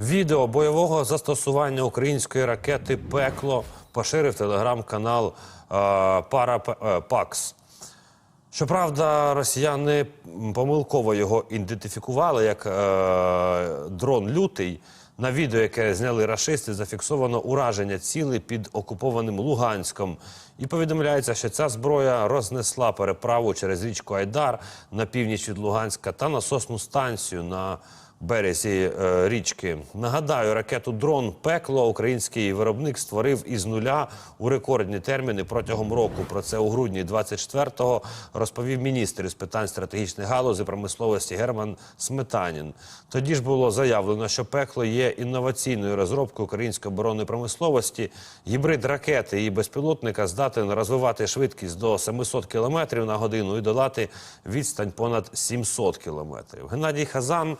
Відео бойового застосування української ракети Пекло поширив телеграм-канал е, Парапакс. Щоправда, росіяни помилково його ідентифікували як е, дрон лютий. На відео, яке зняли рашисти, зафіксовано ураження цілей під окупованим Луганськом. І повідомляється, що ця зброя рознесла переправу через річку Айдар на північ від Луганська та насосну станцію на березі е, річки. Нагадаю, ракету дрон пекло український виробник створив із нуля у рекордні терміни протягом року. Про це у грудні 24-го розповів міністр із питань стратегічних галузей промисловості Герман Сметанін. Тоді ж було заявлено, що пекло є інноваційною розробкою української оборонної промисловості. Гібрид ракети і безпілотника здатен розвивати швидкість до 700 км на годину і долати відстань понад 700 км. Геннадій Хазан.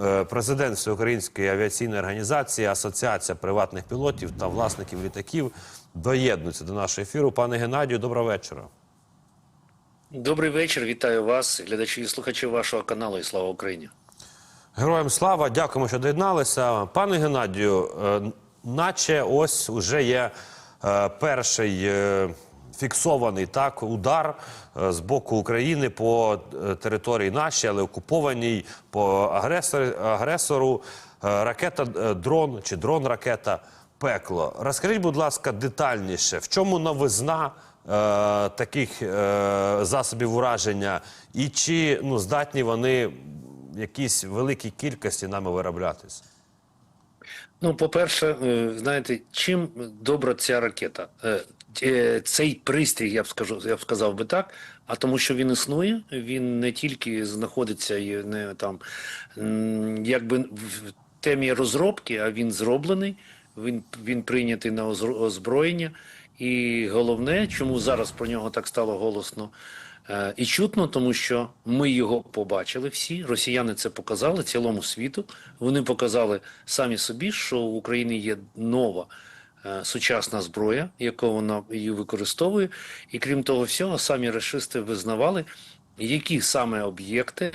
Е, Президент Всеукраїнської авіаційної організації, Асоціація приватних пілотів та власників літаків доєднується до нашого ефіру. Пане Геннадію, доброго вечора. Добрий вечір, вітаю вас, глядачі і слухачі вашого каналу і слава Україні. Героям слава, дякуємо, що доєдналися. Пане Геннадію, е, наче ось уже є е, перший фіксований так удар е, з боку України по е, території нашій, але окупованій по агресор, агресору. Е, Ракета дрон чи дрон-ракета пекло. Розкажіть, будь ласка, детальніше, в чому новизна е, таких е, засобів ураження, і чи ну, здатні вони в якійсь великій кількості нами вироблятись? Ну, по-перше, знаєте, чим добра ця ракета? Е, Цей пристрій, я б скажу, я б сказав би так, а тому, що він існує, він не тільки знаходиться і не там якби в темі розробки, а він зроблений, він, він прийнятий на озброєння. І головне, чому зараз про нього так стало голосно е, і чутно, тому що ми його побачили всі. Росіяни це показали цілому світу. Вони показали самі собі, що в Україні є нова сучасна зброя, яку вона її використовує. І крім того всього, самі расисти визнавали, які саме об'єкти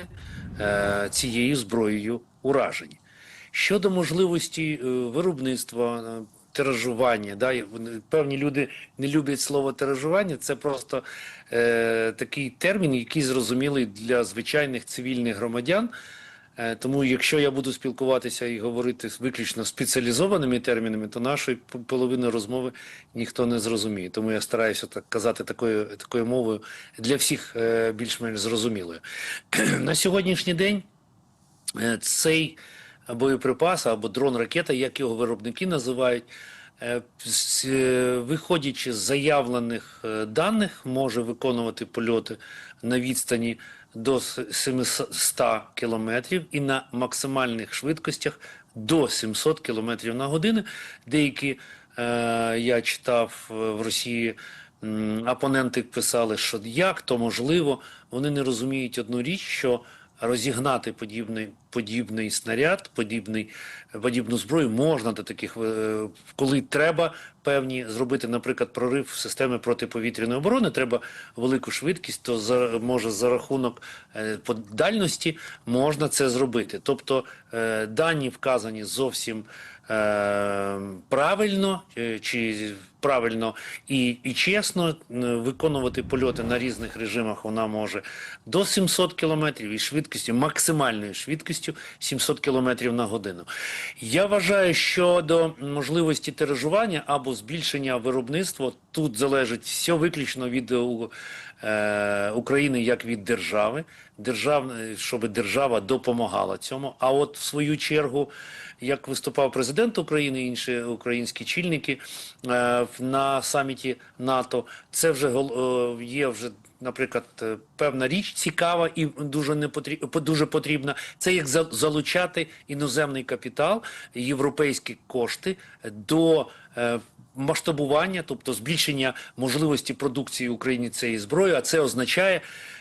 е, цією зброєю уражені. Щодо можливості е, виробництва, е, тиражування, да, певні люди не люблять слово тиражування, це просто е, такий термін, який зрозумілий для звичайних цивільних громадян. Е, Тому, якщо я буду спілкуватися і говорити виключно спеціалізованими термінами, то нашої половини розмови ніхто не зрозуміє. Тому я стараюся так казати такою, такою мовою для всіх е, більш-менш зрозумілою. На сьогоднішній день Е, цей боєприпас або дрон-ракета, як його виробники називають, виходячи з заявлених даних, може виконувати польоти на відстані до с- 700 кілометрів і на максимальних швидкостях до 700 кілометрів на годину. Деякі е, я читав е, в Росії. Опоненти писали, що як то можливо, вони не розуміють одну річ, що розігнати подібний, подібний снаряд, подібний, подібну зброю можна до таких, е, коли треба певні зробити, наприклад, прорив системи протиповітряної оборони, треба велику швидкість, то за, може за рахунок подальності по дальності можна це зробити. Тобто е, дані вказані зовсім е, правильно е, чи правильно і, і чесно е, виконувати польоти на різних режимах вона може до 700 кілометрів і швидкістю, максимальною швидкістю 700 кілометрів на годину. Я вважаю, що до можливості тиражування або збільшення виробництва тут залежить все виключно від е, е, України як від держави, держав, щоб держава допомагала цьому. А от в свою чергу, як виступав президент України, інші українські чільники е, на саміті НАТО, це вже е, є вже. Наприклад, е, певна річ цікава і дуже не потрібна, дуже потрібна. Це як залучати іноземний капітал, європейські кошти до е, масштабування, тобто збільшення можливості продукції в Україні цієї зброї. А це означає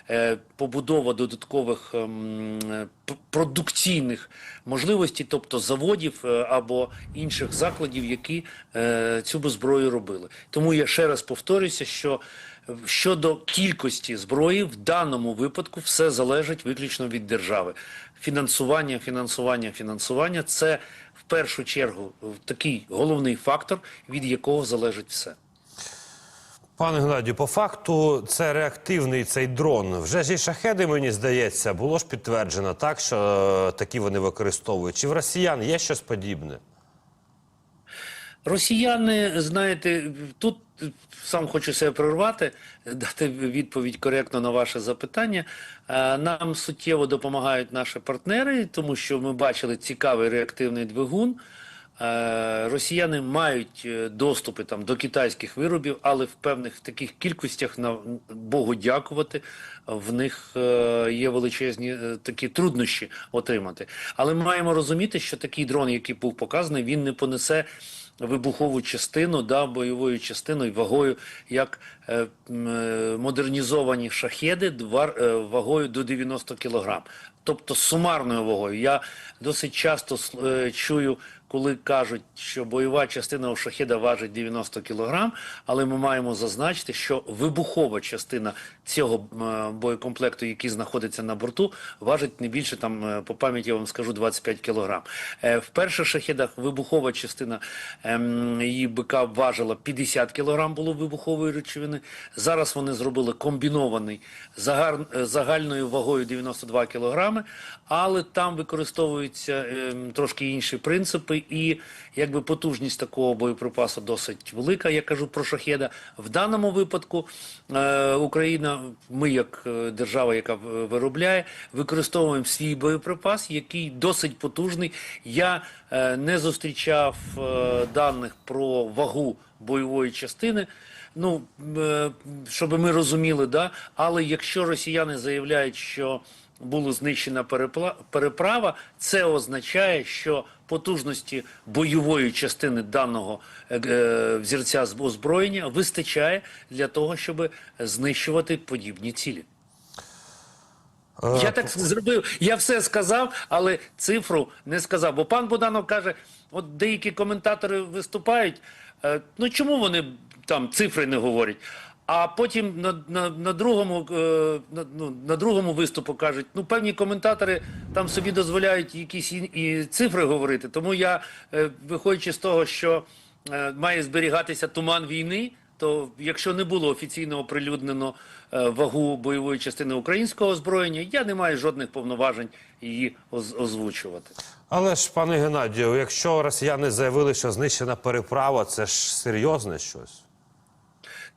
е, побудова додаткових ем, е, продукційних можливостей, тобто заводів е, або інших закладів, які е, цю би зброю робили. Тому я ще раз повторюся, що Щодо кількості зброї, в даному випадку все залежить виключно від держави. фінансування, фінансування, фінансування це першу чергу такий головний фактор, від якого залежить все. Пане Геннадію, по факту це реактивний цей дрон. Вже ж і шахеди, мені здається, було ж підтверджено так, що е, такі вони використовують. Чи в росіян є щось подібне? Росіяни, знаєте, тут сам хочу себе прервати, дати відповідь коректно на ваше запитання. Е, Нам суттєво допомагають наші партнери, тому що ми бачили цікавий реактивний двигун. Е, Росіяни мають е, доступи там до китайських виробів, але в певних таких кількостях на Богу дякувати. В них є величезні такі труднощі отримати. Але маємо розуміти, що такий дрон, який був показаний, він не понесе вибухову частину, да, бойовою частиною вагою, як е, е, модернізовані шахеди два- е, вагою до 90 кг. Тобто сумарною вагою. Я досить часто е, чую, коли кажуть, що бойова частина у шахеда важить 90 кг, але ми маємо зазначити, що вибухова частина цього е, боєкомплекту, який знаходиться на борту, важить не більше там е, по пам'яті, я вам скажу 25 кг. Е, В перших шахедах вибухова частина ем, її БК важила 50 кг було вибухової речовини. Зараз вони зробили комбінований е, загальною вагою 92 кг, але там використовуються ем, трошки інші принципи, і якби потужність такого боєприпасу досить велика. Я кажу про шахеда. В даному випадку е, Україна, ми як е, держава, яка виробляє, використовуємо свій боєприпас, який досить потужний. Я не зустрічав даних про вагу бойової частини. Ну, е, щоб ми розуміли, да? але якщо росіяни заявляють, що була знищена переправа, це означає, що потужності бойової частини даного е, е, взірця озброєння вистачає для того, щоб знищувати подібні цілі. Я так зробив, я все сказав, але цифру не сказав. Бо пан Буданов каже: от деякі коментатори виступають. е, ну чому вони там цифри не говорять? А потім на, на, на другому е, на, ну, на другому виступу кажуть, ну певні коментатори там собі дозволяють якісь і, і цифри говорити. Тому я, е, виходячи з того, що має зберігатися туман війни, то якщо не було офіційно оприлюднено вагу бойової частини українського озброєння, я не маю жодних повноважень її озвучувати. Але ж, пане Геннадію, якщо росіяни заявили, що знищена переправа, це ж серйозне щось.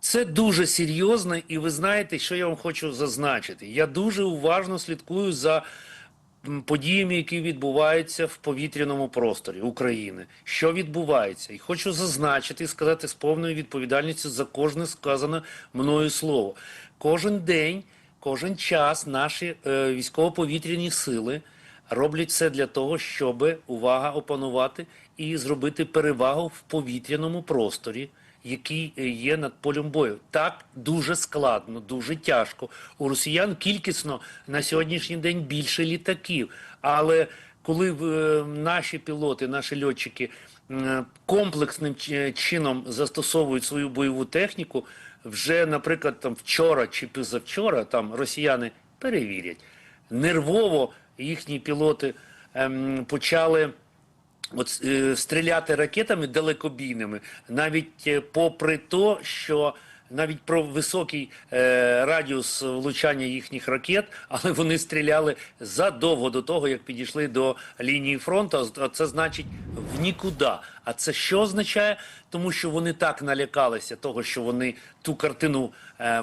Це дуже серйозно, і ви знаєте, що я вам хочу зазначити. Я дуже уважно слідкую за подіями, які відбуваються в повітряному просторі України. Що відбувається? І хочу зазначити і сказати з повною відповідальністю за кожне сказане мною слово. Кожен день, кожен час наші е, військово-повітряні сили роблять все для того, щоб увага опанувати і зробити перевагу в повітряному просторі який е, є над полем бою. Так дуже складно, дуже тяжко. У росіян кількісно на сьогоднішній день більше літаків. Але коли е, наші пілоти, наші льотчики е, комплексним чином застосовують свою бойову техніку, вже, наприклад, там вчора чи позавчора там росіяни перевірять. Нервово їхні пілоти ем, почали от, е, стріляти ракетами далекобійними, навіть е, попри те, що навіть про високий е, радіус влучання їхніх ракет, але вони стріляли задовго до того, як підійшли до лінії фронту. А це значить в нікуди. А це що означає? Тому що вони так налякалися того, що вони ту картину е,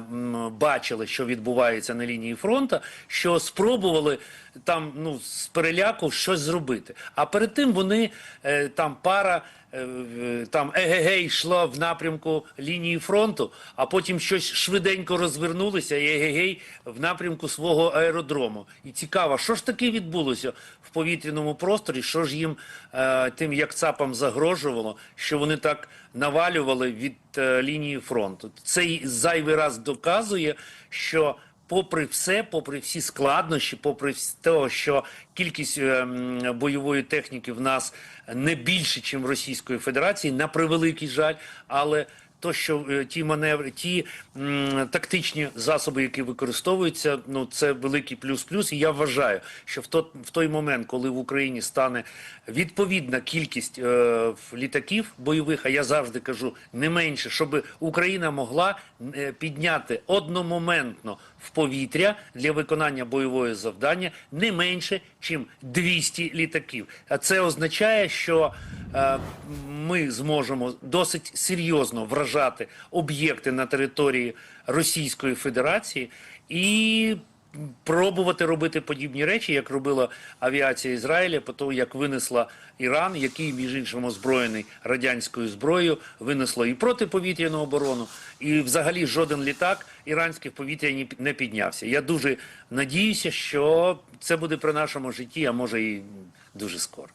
бачили, що відбувається на лінії фронту, що спробували там ну з переляку щось зробити. А перед тим вони е, там пара. Е, Там егегей йшла в напрямку лінії фронту, а потім щось швиденько розвернулися і егегей в напрямку свого аеродрому. І цікаво, що ж таке відбулося в повітряному просторі, що ж їм е, тим як цапам загрожувало, що вони так навалювали від е, лінії фронту. Це зайвий раз доказує, що попри все, попри всі складнощі, попри те, що кількість е, бойової техніки в нас не більше, ніж в Російської Федерації, на превеликий жаль, але то, що е, ті маневри, ті м, тактичні засоби, які використовуються, ну це великий плюс-плюс. І я вважаю, що в, то, в той момент, коли в Україні стане відповідна кількість е, літаків бойових, а я завжди кажу не менше, щоб Україна могла е, підняти одномоментно в повітря для виконання бойового завдання не менше, ніж 200 літаків. А це означає, що е, ми зможемо досить серйозно вражати об'єкти на території Російської Федерації і пробувати робити подібні речі, як робила авіація Ізраїля, по тому як винесла Іран, який між іншим озброєний радянською зброєю, винесло і протиповітряну оборону, і взагалі жоден літак іранський в повітря не піднявся. Я дуже надіюся, що це буде при нашому житті, а може і дуже скоро.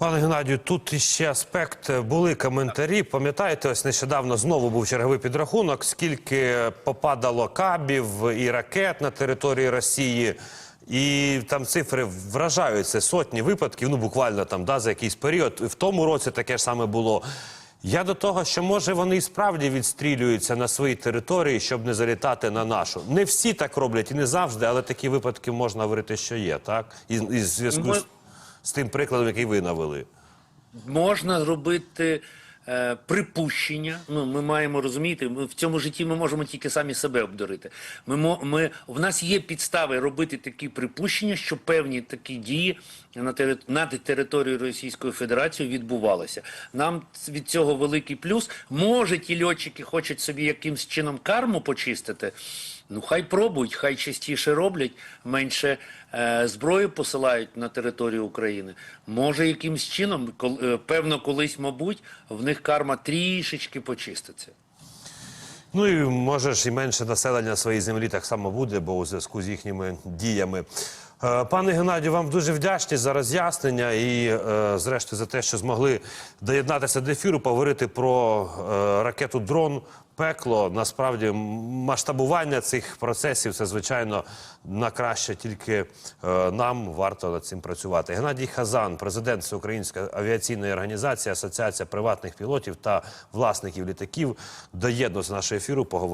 Пане Геннадію, тут іще аспект. Були коментарі. Пам'ятаєте, ось нещодавно знову був черговий підрахунок, скільки попадало кабів і ракет на території Росії. І там цифри вражають це сотні випадків, ну буквально там да, за якийсь період. В тому році таке ж саме було. Я до того, що може вони і справді відстрілюються на своїй території, щоб не залітати на нашу. Не всі так роблять і не завжди, але такі випадки можна говорити, що є, так? І, і зв'язку з, з тим прикладом, який ви навели. можна зробити е, припущення. Ну, ми маємо розуміти, ми в цьому житті ми можемо тільки самі себе обдурити. Ми, ми, в нас є підстави робити такі припущення, що певні такі дії на, тери, на території Російської Федерації відбувалися. Нам від цього великий плюс. Може, ті льотчики хочуть собі якимсь чином карму почистити. Ну, хай пробують, хай частіше роблять, менше е, зброї посилають на територію України. Може, якимсь чином, кол, е, певно, колись, мабуть, в них карма трішечки почиститься. Ну і може ж і менше населення своїй землі так само буде, бо у зв'язку з їхніми діями. Е, Пане Геннадію, вам дуже вдячні за роз'яснення і, е, зрештою, за те, що змогли доєднатися до ефіру, поговорити про е, ракету дрон. Пекло насправді масштабування цих процесів це звичайно на краще тільки нам варто над цим працювати. Геннадій Хазан, президент Всеукраїнської авіаційної організації, Асоціація приватних пілотів та власників літаків, доєднався до нашого ефіру. Поговорити.